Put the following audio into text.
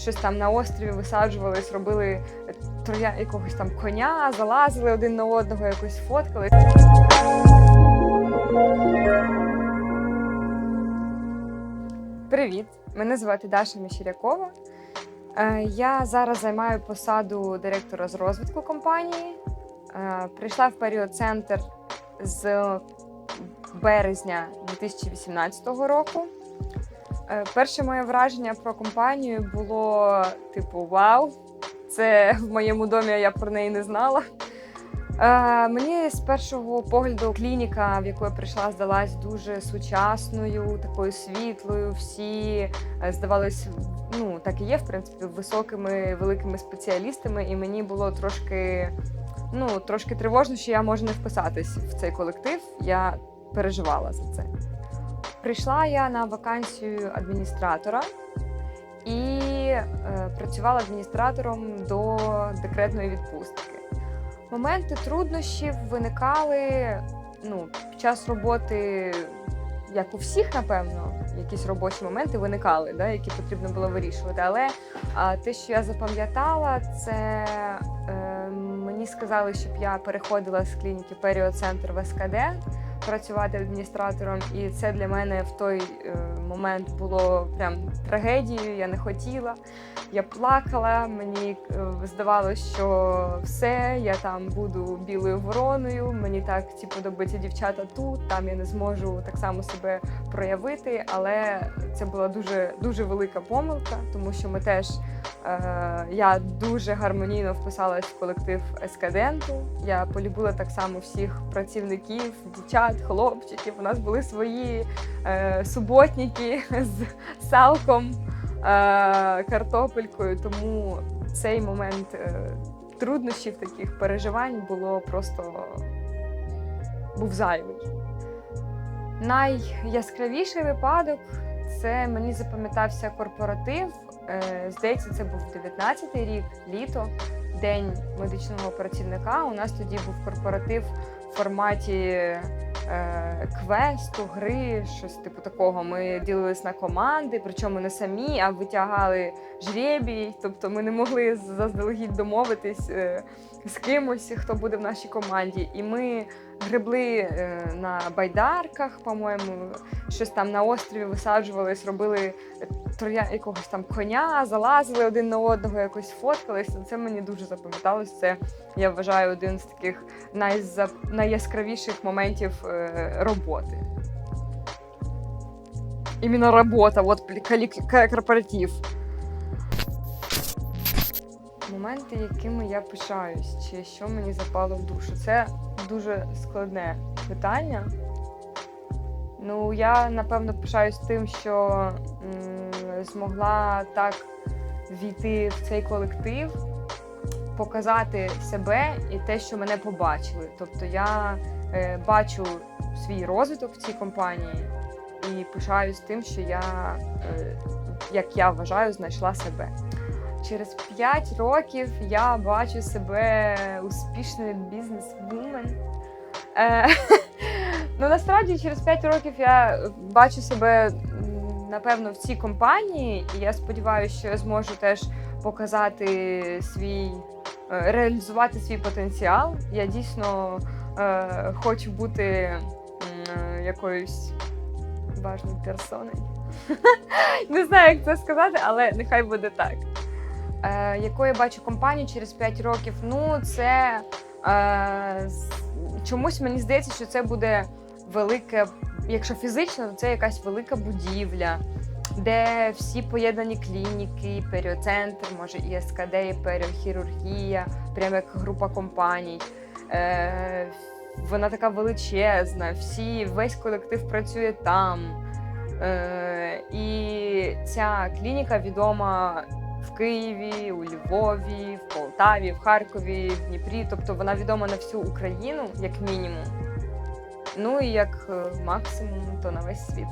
щось там на острові висаджувались, робили троя якогось там коня, залазили один на одного, якось фоткали. Привіт! Мене звати Даша Міщирякова. Е, Я зараз займаю посаду директора з розвитку компанії. Е, Прийшла в період центр з березня 2018 року. Е, Перше моє враження про компанію було типу Вау! Це в моєму домі я про неї не знала. Е, мені з першого погляду клініка, в яку я прийшла, здалась дуже сучасною, такою світлою. Всі е, здавались, ну так і є, в принципі, високими великими спеціалістами, і мені було трошки, ну, трошки тривожно, що я можу не вписатись в цей колектив. Я переживала за це. Прийшла я на вакансію адміністратора і е, працювала адміністратором до декретної відпустки. Моменти труднощів виникали ну, під час роботи, як у всіх, напевно, якісь робочі моменти виникали, да, які потрібно було вирішувати. Але а, те, що я запам'ятала, це е, мені сказали, щоб я переходила з клініки Періоцентр в СКД працювати адміністратором, і це для мене в той е, момент було прям трагедією. Я не хотіла. Я плакала, мені е, здавалося, що все, я там буду білою вороною. Мені так ті подобаються дівчата тут. Там я не зможу так само себе проявити. Але це була дуже дуже велика помилка, тому що ми теж я дуже гармонійно вписалась в колектив ескаденту. Я полюбила так само всіх працівників, дівчат, хлопчиків. У нас були свої е, суботники з салком е, картопелькою. Тому цей момент е, труднощів, таких переживань було просто був зайвий. Найяскравіший випадок це мені запам'ятався корпоратив. Е, Здається, це був 19-й рік, літо, день медичного працівника. У нас тоді був корпоратив в форматі е, квесту, гри, щось типу такого. Ми ділились на команди, причому не самі, а витягали жребій. Тобто ми не могли заздалегідь домовитись е, з кимось, хто буде в нашій команді. І ми гребли е, на байдарках, по-моєму, щось там на острові висаджувались, робили троя якогось там коня, залазили один на одного, якось фоткались. Це мені дуже запам'яталось. Це я вважаю один з таких найза... найяскравіших моментів е, роботи. Іменно робота, от корпоратив. Моменти, якими я пишаюсь, чи що мені запало в душу. Це дуже складне питання. Ну, я напевно пишаюсь тим, що м, змогла так війти в цей колектив, показати себе і те, що мене побачили. Тобто я е, бачу свій розвиток в цій компанії і пишаюсь тим, що я, е, як я вважаю, знайшла себе. Через 5 років я бачу себе успішною бізнес-вумен. Е, ну насправді через 5 років я бачу себе напевно в цій компанії, і я сподіваюся, що я зможу теж показати свій, е, реалізувати свій потенціал. Я дійсно е, хочу бути е, якоюсь важною персоною. Не знаю, як це сказати, але нехай буде так. Е, я бачу компанію через 5 років? Ну, це е, чомусь мені здається, що це буде велике, якщо фізично, то це якась велика будівля, де всі поєднані клініки, періоцентр, може і СКД, періохірургія, прямо як група компаній. Е, вона така величезна, всі, весь колектив працює там. Е, і ця клініка відома в Києві, у Львові, в Полтаві, в Харкові, в Дніпрі. Тобто вона відома на всю Україну, як мінімум. Ну і як е, максимум, то на весь світ.